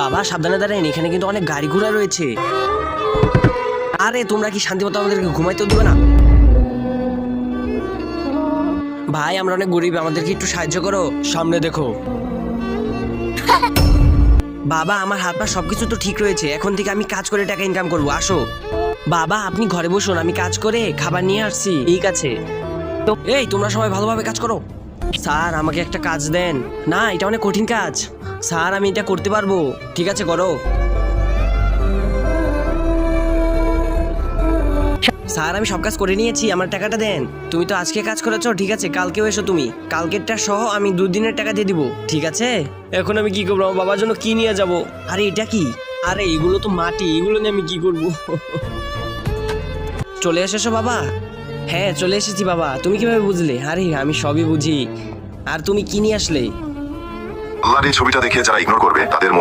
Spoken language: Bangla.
বাবা, সাবধানে দাঁড়ান, এখানে কিন্তু অনেক গাড়ি ঘোড়া রয়েছে। আরে, তোমরা কি শান্তি মতো আমাদেরকে ঘুমাইতে দিবে না? ভাই, আমরা অনেক গরিব, আমাদেরকে একটু সাহায্য করো। সামনে দেখো। বাবা, আমার হাত পা সবকিছু তো ঠিক রয়েছে। এখন থেকে আমি কাজ করে টাকা ইনকাম করব। আসো। বাবা, আপনি ঘরে বসুন, আমি কাজ করে খাবার নিয়ে আসছি। ঠিক আছে। তো এই, তোমরা সবাই ভালোভাবে কাজ করো। স্যার, আমাকে একটা কাজ দেন। না, এটা অনেক কঠিন কাজ। স্যার আমি এটা করতে পারব। ঠিক আছে করো। স্যার আমি সব কাজ করে নিয়েছি আমার টাকাটা দেন। তুমি তো আজকে কাজ করেছ ঠিক আছে কালকেও এসো তুমি। কালকেরটা সহ আমি দুদিনের টাকা দিয়ে দিব ঠিক আছে? এখন আমি কি করব? আমার বাবার জন্য কি নিয়ে যাব? আরে এটা কি? আরে এগুলো তো মাটি এগুলো নিয়ে আমি কি করব? চলে এসেছ বাবা? হ্যাঁ চলে এসেছি বাবা। তুমি কীভাবে বুঝলে? আরে আমি সবই বুঝি। আর তুমি কি নিয়ে আসলে? আল্লাহর এই ছবিটা দেখে যারা ইগনোর করবে তাদের মনে